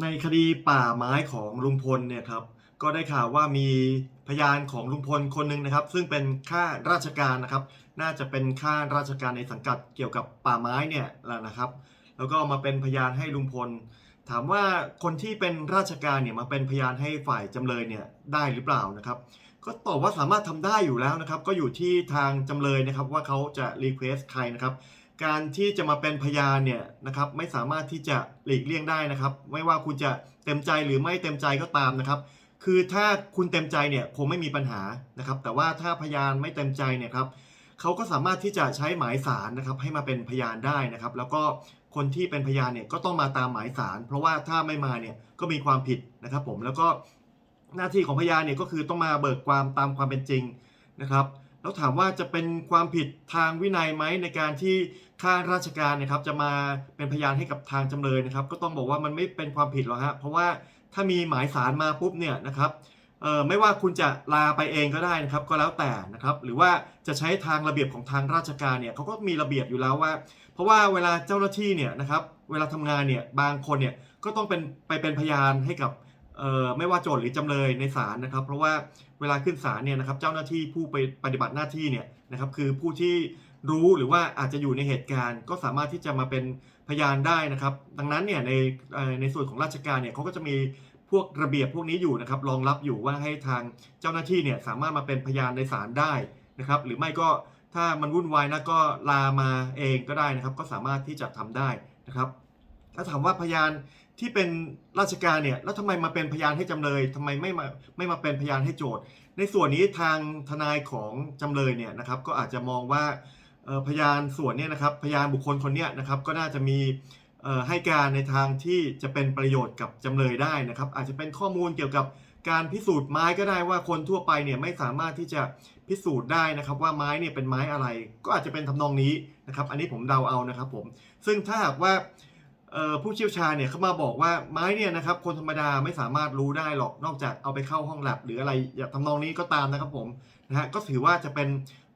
ในคดีป่าไม้ของลุงพลเนี่ยครับก็ได้ข่าวว่ามีพยานของลุงพลคนหนึ่งนะครับ ซึ่งเป็นข้าราชการนะครับ น่าจะเป็นข้าราชการในสังกัดเกี่ยวกับป่าไม้เนี่ยแหละนะครับ แล้วก็มาเป็นพยานให้ลุงพล ถามว่าคนที่เป็นราชการเนี่ยมาเป็นพยานให้ฝ่ายจำเลยเนี่ยได้หรือเปล่านะครับ ก็ตอบว่าสามารถทำได้อยู่แล้วนะครับ ก็อยู่ที่ทางจำเลยนะครับว่าเขาจะรีเควสใครนะครับ การที่จะมาเป็นพยานเนี่ยนะครับไม่สามารถที่จะหลีกเลี่ยงได้นะครับ ไม่ว่าคุณจะเต็มใจหรือไม่เต็มใจก็ตามนะครับ คือถ้าคุณเต็มใจเนี่ยคงไม่มีปัญหานะครับ แต่ว่าถ้าพยานไม่เต็มใจเนี่ยครับเขาก็สามารถที่จะใช้หมายสารนะครับให้มาเป็นพยานได้นะครับ แล้วก็คนที่เป็นพยานเนี่ยก็ต้องมาตามหมายสาร เพราะว่าถ้าไม่มาเนี่ยก็มีความผิดนะครับผมแล้วก็หน้าที่ของพยานเนี่ยก็คือต้องมาเบิกความตามความเป็นจริงนะครับ แล้วถามว่าจะเป็นความผิดทางวินัยไหมในการที่ข้าราชการนะครับ จะมาเป็นพยานให้กับทางจำเลยนะครับ ก็ต้องบอกว่ามันไม่เป็นความผิดหรอกฮะเพราะว่าถ้ามีหมายสารมาปุ๊บเนี่ยนะครับเอ่อไม่ว่าคุณจะลาไปเองก็ได้นะครับก็แล้วแต่นะครับ หรือว่าจะใช้ทางระเบียบของทางราชการเนี่ยเขาก็มีระเบียบอยู่แล้วว่า เพราะว่าเวลาเจ้าหน้าที่เนี่ยนะครับเวลาทำงานเนี่ยบางคนเนี่ยก็ต้องเป็นไปเป็นพยานให้กับ ไม่ว่าโจทย์หรือจำเลยในศาลนะครับ เพราะว่าเวลาขึ้นศาลเนี่ยนะครับเจ้าหน้าที่ผู้ไปปฏิบัติหน้าที่เนี่ยนะครับคือผู้ที่รู้หรือว่าอาจจะอยู่ในเหตุการณ์ ก็สามารถที่จะมาเป็นพยานได้นะครับ ดังนั้นเนี่ยในในส่วนของราชการเนี่ยเขาก็จะมีพวกระเบียบพวกนี้อยู่นะครับรองรับอยู่ว่าให้ทางเจ้าหน้าที่เนี่ยสามารถมาเป็นพยานในศาลได้นะครับ หรือไม่ก็ถ้ามันวุ่นวายนะก็ลามาเองก็ได้นะครับ ก็สามารถที่จะทำได้นะครับ ถ้าถามว่าพยานที่เป็นราชการเนี่ยแล้วทำไมมาเป็นพยานให้จำเลยทำไมไม่มาไม่มาเป็นพยานให้โจทย์ ในส่วนนี้ทางทนายของจำเลยเนี่ยนะครับก็อาจจะมองว่าพยานส่วนเนี้นะครับพยานบุคคลคนเนี้ยนะครับก็น่าจะมีให้การในทางที่จะเป็นประโยชน์กับจำเลยได้นะครับ อาจจะเป็นข้อมูลเกี่ยวกับการพิสูจน์ไม้ก็ได้ว่าคนทั่วไปเนี่ยไม่สามารถที่จะพิสูจน์ได้นะครับ ว่าไม้เนี่ยเป็นไม้อะไร ก็อาจจะเป็นทำนองนี้นะครับ อันนี้ผมเดาเอานะครับผมซึ่งถ้าหากว่า ผู้เชี่ยวชาญเนี่ยเขามาบอกว่าไม้เนี่ยนะครับคนธรรมดาไม่สามารถรู้ได้หรอกนอกจากเอาไปเข้าห้องแลบหรืออะไรอย่างทำนองนี้ก็ตามนะครับผมนะฮะก็ถือว่าจะเป็น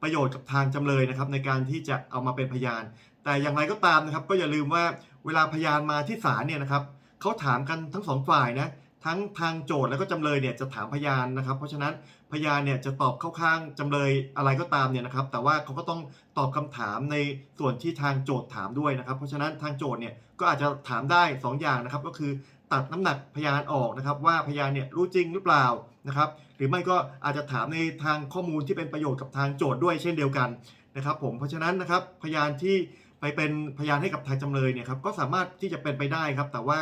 ประโยชน์กับทางจำเลยนะครับในการที่จะเอามาเป็นพยาน แต่อย่างไรก็ตามนะครับ ก็อย่าลืมว่าเวลาพยานมาที่ศาลเนี่ยนะครับเขาถามกันทั้งสองฝ่ายนะ ทั้งทางโจทย์แล้วก็จำเลยเนี่ยจะถามพยานนะครับ เพราะฉะนั้นพยานเนี่ยจะตอบเข้าข้างจำเลยอะไรก็ตามเนี่ยนะครับ แต่ว่าเขาก็ต้องตอบคำถามในส่วนที่ทางโจทย์ถามด้วยนะครับ เพราะฉะนั้นทางโจทย์เนี่ยก็อาจจะถามได้ 2 อย่างนะครับ ก็คือตัดน้ำหนักพยานออกนะครับ ว่าพยานเนี่ยรู้จริงหรือเปล่านะครับ หรือไม่ก็อาจจะถามในทางข้อมูลที่เป็นประโยชน์กับทางโจทย์ด้วยเช่นเดียวกันนะครับผมเพราะฉะนั้นนะครับพยานที่ไปเป็นพยานให้กับทางจำเลยเนี่ยครับก็สามารถที่จะเป็นไปได้ครับ แต่ว่า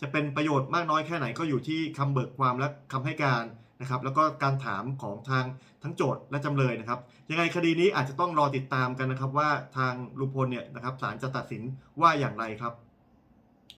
จะเป็นประโยชน์มากน้อยแค่ไหนก็อยู่ที่คำเบิกความและคำให้การนะครับแล้วก็การถามของทางทั้งโจทย์และจำเลยนะครับยังไงคดีนี้อาจจะต้องรอติดตามกันนะครับว่าทางลุงพลเนี่ยนะครับศาลจะตัดสินว่าอย่างไรครับ